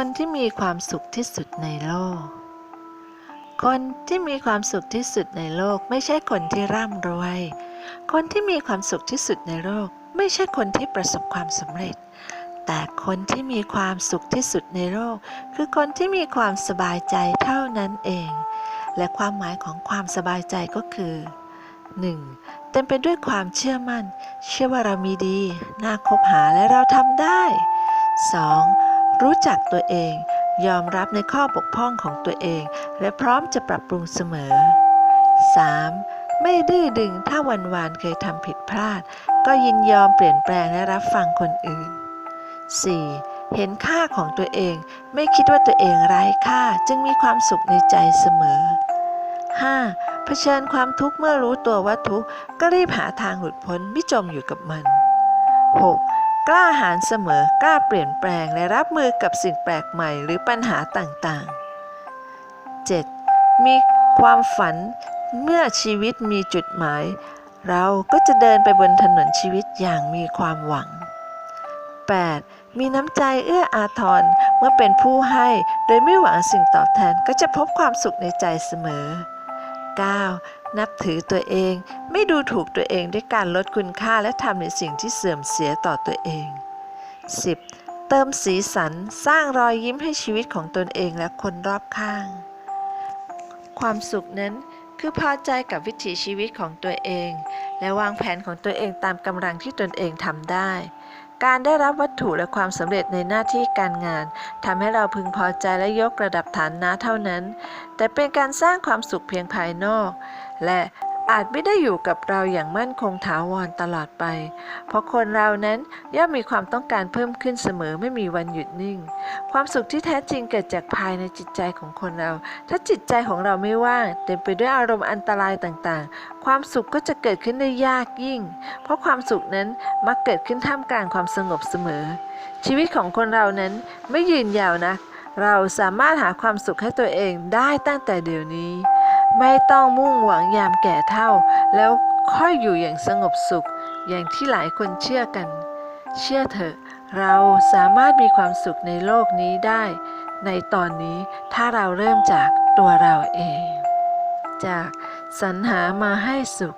คนที่มีความสุขที่สุดในโลก คนที่มีความสุขที่สุดในโลก ไม่ใช่คนที่ร่ำรวย คนที่มีความสุขที่สุดในโลก ไม่ใช่คนที่ประสบความสำเร็จ แต่คนที่มีความสุขที่สุดในโลก คือคนที่มีความสบายใจเท่านั้นเอง และความหมายของความสบายใจก็คือ 1. เต็มไปด้วยความเชื่อมั่น เชื่อว่าเรามีดี น่าคบหาและเราทำได้ 2. รู้จักตัวเอง ยอมรับในข้อบกพร่องของตัวเอง และพร้อมจะปรับปรุงเสมอ 3. ไม่ดื้อดึงถ้าวันวานเคยทำผิดพลาด ก็ยินยอมเปลี่ยนแปลงและรับฟังคนอื่น 4. เห็นค่าของตัวเอง ไม่คิดว่าตัวเองไร้ค่าจึงมีความสุขในใจเสมอ 5. เผชิญความทุกข์เมื่อรู้ตัวว่าทุกข์ก็รีบหาทางหลุดพ้นไม่จมอยู่กับมัน 6. กล้าหาญเสมอกล้าเปลี่ยนแปลงและรับมือกับสิ่งแปลกใหม่หรือปัญหาต่างๆ 7. มีความฝันเมื่อชีวิตมีจุดหมาย เราก็จะเดินไปบนถนนชีวิตอย่างมีความหวัง 8. มีน้ำใจเอื้ออาทรเมื่อเป็นผู้ให้โดยไม่หวังสิ่งตอบแทนก็จะพบความสุขในใจเสมอ 9. นับถือตัวเอง ไม่ดูถูกตัวเองด้วยการลดคุณค่าและทำในสิ่งที่เสื่อมเสียต่อตัวเอง 10. เติมสีสันสร้างรอยยิ้มให้ชีวิตของตนเองและคนรอบข้าง ความสุขนั้นคือพอใจกับวิถีชีวิตของตัวเอง และวางแผนของตัวเองตามกำลังที่ตนเองทำได้ การได้รับวัตถุและความสำเร็จในหน้าที่การงานทำให้เราพึงพอใจและยกระดับฐานะเท่านั้น แต่เป็นการสร้างความสุขเพียงภายนอก และอาจไม่ได้อยู่กับเราอย่างมั่นคงถาวรตลอดไป เพราะคนเรานั้นย่อมมีความต้องการเพิ่มขึ้นเสมอไม่มีวันหยุดนิ่ง ความสุขที่แท้จริงเกิดจากภายในจิตใจของคนเรา ถ้าจิตใจของเราไม่ว่าง เต็มไปด้วยอารมณ์อันตรายต่างๆ ความสุขก็จะเกิดขึ้นได้ยากยิ่ง เพราะความสุขนั้นมักเกิดขึ้นท่ามกลางความสงบเสมอ ชีวิตของคนเรานั้นไม่ยืนยาวนะ เราสามารถหาความสุขให้ตัวเองได้ตั้งแต่เดี๋ยวนี้ ไม่ต้องมุ่งหวังยามแก่เท่า แล้วค่อยอยู่อย่างสงบสุข อย่างที่หลายคนเชื่อกัน เชื่อเถอะ เราสามารถมีความสุขในโลกนี้ได้ ในตอนนี้ถ้าเราเริ่มจากตัวเราเอง จากสรรหามาให้สุข